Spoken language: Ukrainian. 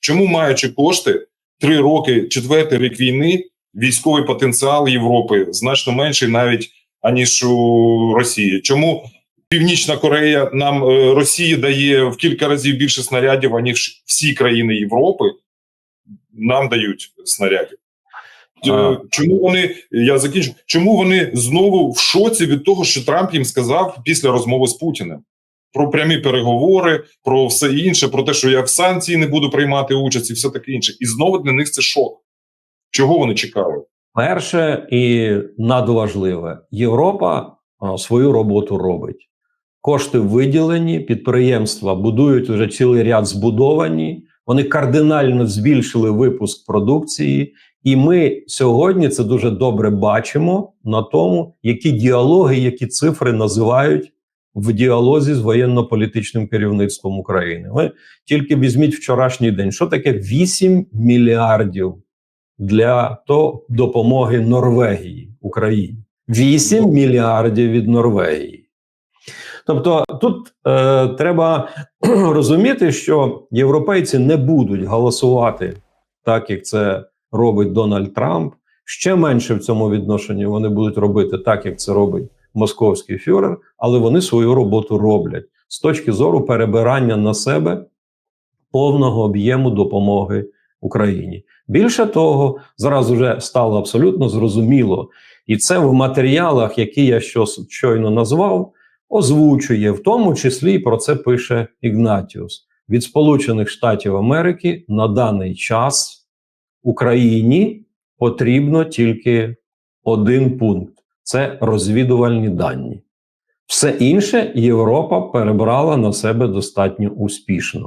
Чому маючи кошти, три роки, четвертий рік війни, військовий потенціал Європи значно менший навіть аніж у Росії? Чому Північна Корея нам е, Росії дає в кілька разів більше снарядів, аніж всі країни Європи нам дають снарядів? Е, А. Чому вони я закінчу? Чому вони знову в шоці від того, що Трамп їм сказав після розмови з Путіним? Про прямі переговори, про все інше, про те, що я в санкції не буду приймати участь, і все таке інше. І знову для них це шок. Чого вони чекали? Перше і надважливе, Європа свою роботу робить. Кошти виділені, підприємства будують вже цілий ряд збудовані. Вони кардинально збільшили випуск продукції, і ми сьогодні це дуже добре бачимо на тому, які діалоги, які цифри називають в діалозі з воєнно-політичним керівництвом України. Ви тільки візьміть вчорашній день. Що таке 8 мільярдів для то допомоги Норвегії Україні. 8 мільярдів від Норвегії. Тобто тут е, треба розуміти, що європейці не будуть голосувати так, як це робить Дональд Трамп. Ще менше в цьому відношенні вони будуть робити так, як це робить московський фюрер, але вони свою роботу роблять. З точки зору перебирання на себе повного об'єму допомоги Україні. Більше того, зараз вже стало абсолютно зрозуміло, і це в матеріалах, які я щойно назвав, озвучує, в тому числі і про це пише Ігнатіус. Від Сполучених Штатів Америки на даний час Україні потрібно тільки один пункт: це розвідувальні дані. Все інше Європа перебрала на себе достатньо успішно.